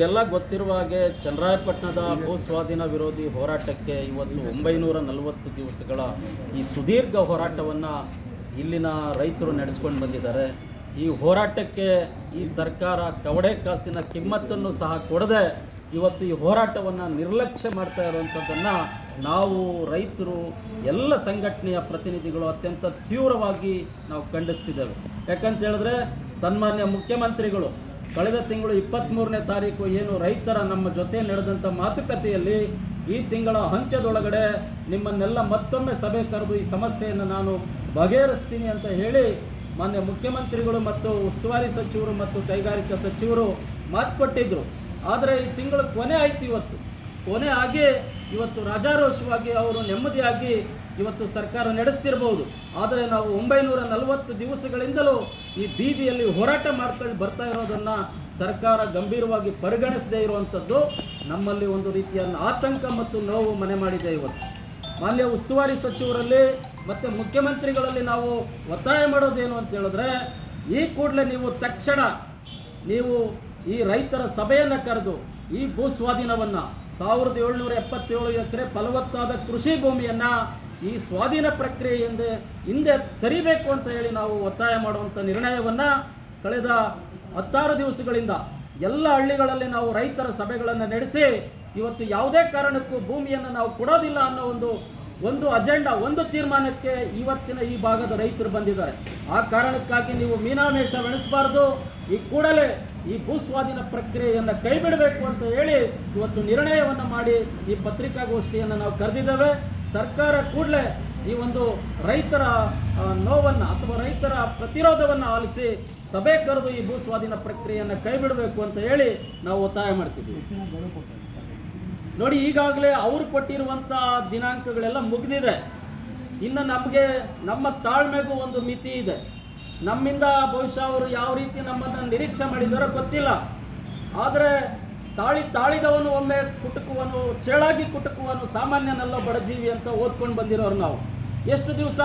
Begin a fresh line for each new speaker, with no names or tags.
ತಮಗೆಲ್ಲ ಗೊತ್ತಿರುವ ಹಾಗೆ ಚನ್ನರಾಯಪಟ್ಟಣದ ಭೂ ಸ್ವಾಧೀನ ವಿರೋಧಿ ಹೋರಾಟಕ್ಕೆ ಇವತ್ತು ಒಂಬೈನೂರ ನಲವತ್ತು ದಿವಸಗಳ ಈ ಸುದೀರ್ಘ ಹೋರಾಟವನ್ನು ಇಲ್ಲಿನ ರೈತರು ನಡೆಸ್ಕೊಂಡು ಬಂದಿದ್ದಾರೆ. ಈ ಹೋರಾಟಕ್ಕೆ ಈ ಸರ್ಕಾರ ಕವಡೆ ಕಾಸಿನ ಕಿಮ್ಮತ್ತನ್ನು ಸಹ ಕೊಡದೆ ಇವತ್ತು ಈ ಹೋರಾಟವನ್ನು ನಿರ್ಲಕ್ಷ್ಯ ಮಾಡ್ತಾ ಇರುವಂಥದ್ದನ್ನು ನಾವು ರೈತರು, ಎಲ್ಲ ಸಂಘಟನೆಯ ಪ್ರತಿನಿಧಿಗಳು ಅತ್ಯಂತ ತೀವ್ರವಾಗಿ ನಾವು ಖಂಡಿಸ್ತಿದ್ದೇವೆ. ಯಾಕಂತ ಹೇಳಿದ್ರೆ ಸನ್ಮಾನ್ಯ ಮುಖ್ಯಮಂತ್ರಿಗಳು ಕಳೆದ ತಿಂಗಳು ಇಪ್ಪತ್ತ್ಮೂರನೇ ತಾರೀಕು ಏನು ರೈತರ ನಮ್ಮ ಜೊತೆ ನಡೆದಂಥ ಮಾತುಕತೆಯಲ್ಲಿ ಈ ತಿಂಗಳ ಅಂತ್ಯದೊಳಗಡೆ ನಿಮ್ಮನ್ನೆಲ್ಲ ಮತ್ತೊಮ್ಮೆ ಸಭೆ ಕರೆದು ಈ ಸಮಸ್ಯೆಯನ್ನು ನಾನು ಬಗೆಹರಿಸ್ತೀನಿ ಅಂತ ಹೇಳಿ ಮಾನ್ಯ ಮುಖ್ಯಮಂತ್ರಿಗಳು ಮತ್ತು ಉಸ್ತುವಾರಿ ಸಚಿವರು ಮತ್ತು ಕೈಗಾರಿಕಾ ಸಚಿವರು ಮಾತು ಕೊಟ್ಟಿದ್ದರು ಆದರೆ ಈ ತಿಂಗಳು ಕೊನೆ ಆಯ್ತು ಇವತ್ತು. ಕೊನೆ ಆಗಿ ಇವತ್ತು ರಾಜಾರೋಷವಾಗಿ ಅವರು ನೆಮ್ಮದಿಯಾಗಿ ಇವತ್ತು ಸರ್ಕಾರ ನಡೆಸ್ತಿರ್ಬೋದು. ಆದರೆ ನಾವು ಒಂಬೈನೂರ ನಲವತ್ತು ದಿವಸಗಳಿಂದಲೂ ಈ ಬೀದಿಯಲ್ಲಿ ಹೋರಾಟ ಮಾಡ್ಕೊಂಡು ಬರ್ತಾ ಇರೋದನ್ನು ಸರ್ಕಾರ ಗಂಭೀರವಾಗಿ ಪರಿಗಣಿಸದೇ ಇರುವಂಥದ್ದು ನಮ್ಮಲ್ಲಿ ಒಂದು ರೀತಿಯ ಆತಂಕ ಮತ್ತು ನೋವು ಮನೆ ಮಾಡಿದೆ ಇವತ್ತು. ಮಾನ್ಯ ಉಸ್ತುವಾರಿ ಸಚಿವರಲ್ಲಿ ಮತ್ತು ಮುಖ್ಯಮಂತ್ರಿಗಳಲ್ಲಿ ನಾವು ಒತ್ತಾಯ ಮಾಡೋದೇನು ಅಂತ ಹೇಳಿದ್ರೆ, ಈ ಕೂಡಲೇ ನೀವು ತಕ್ಷಣ ನೀವು ಈ ರೈತರ ಸಭೆಯನ್ನು ಕರೆದು ಈ ಭೂ ಸ್ವಾಧೀನವನ್ನು ಸಾವಿರದ ಏಳ್ನೂರ ಎಪ್ಪತ್ತೇಳು ಎಕರೆ ಫಲವತ್ತಾದ ಕೃಷಿ ಭೂಮಿಯನ್ನು ಈ ಸ್ವಾಧೀನ ಪ್ರಕ್ರಿಯೆಯಿಂದ ಹಿಂದೆ ಸರಿಬೇಕು ಅಂತ ಹೇಳಿ ನಾವು ಒತ್ತಾಯ ಮಾಡುವಂಥ ನಿರ್ಣಯವನ್ನು ಕಳೆದ ಹತ್ತಾರು ದಿವಸಗಳಿಂದ ಎಲ್ಲ ಹಳ್ಳಿಗಳಲ್ಲಿ ನಾವು ರೈತರ ಸಭೆಗಳನ್ನು ನಡೆಸಿ ಇವತ್ತು ಯಾವುದೇ ಕಾರಣಕ್ಕೂ ಭೂಮಿಯನ್ನು ನಾವು ಕೊಡೋದಿಲ್ಲ ಅನ್ನೋ ಒಂದು ಒಂದು ಅಜೆಂಡಾ, ಒಂದು ತೀರ್ಮಾನಕ್ಕೆ ಇವತ್ತಿನ ಈ ಭಾಗದ ರೈತರು ಬಂದಿದ್ದಾರೆ. ಆ ಕಾರಣಕ್ಕಾಗಿ ನೀವು ಮೀನಾಮೇಷವೆಣಿಸಬಾರ್ದು ಈ ಕೂಡಲೇ ಈ ಭೂಸ್ವಾಧೀನ ಪ್ರಕ್ರಿಯೆಯನ್ನು ಕೈ ಬಿಡಬೇಕು ಅಂತ ಹೇಳಿ ಇವತ್ತು ನಿರ್ಣಯವನ್ನು ಮಾಡಿ ಈ ಪತ್ರಿಕಾಗೋಷ್ಠಿಯನ್ನು ನಾವು ಕರೆದಿದ್ದೇವೆ. ಸರ್ಕಾರ ಕೂಡಲೇ ಈ ಒಂದು ರೈತರ ನೋವನ್ನು ಅಥವಾ ರೈತರ ಪ್ರತಿರೋಧವನ್ನು ಆಲಿಸಿ ಸಭೆ ಕರೆದು ಈ ಭೂ ಸ್ವಾಧೀನ ಪ್ರಕ್ರಿಯೆಯನ್ನು ಕೈ ಬಿಡಬೇಕು ಅಂತ ಹೇಳಿ ನಾವು ಒತ್ತಾಯ ಮಾಡ್ತಿದ್ದೀವಿ. ನೋಡಿ, ಈಗಾಗಲೇ ಅವರು ಕೊಟ್ಟಿರುವಂಥ ದಿನಾಂಕಗಳೆಲ್ಲ ಮುಗಿದಿದೆ. ಇನ್ನು ನಮಗೆ, ನಮ್ಮ ತಾಳ್ಮೆಗೂ ಒಂದು ಮಿತಿ ಇದೆ. ನಮ್ಮಿಂದ ಬಹುಶಃ ಅವರು ಯಾವ ರೀತಿ ನಮ್ಮನ್ನು ನಿರೀಕ್ಷೆ ಮಾಡಿದಾರೋ ಗೊತ್ತಿಲ್ಲ. ಆದರೆ ತಾಳಿ ತಾಳಿದವನು ಒಮ್ಮೆ ಕುಟುಕುವನು, ಚೇಳಾಗಿ ಕುಟುಕುವನು ಸಾಮಾನ್ಯನಲ್ಲ ಬಡಜೀವಿ ಅಂತ ಓದ್ಕೊಂಡು ಬಂದಿರೋರು ನಾವು. ಎಷ್ಟು ದಿವಸ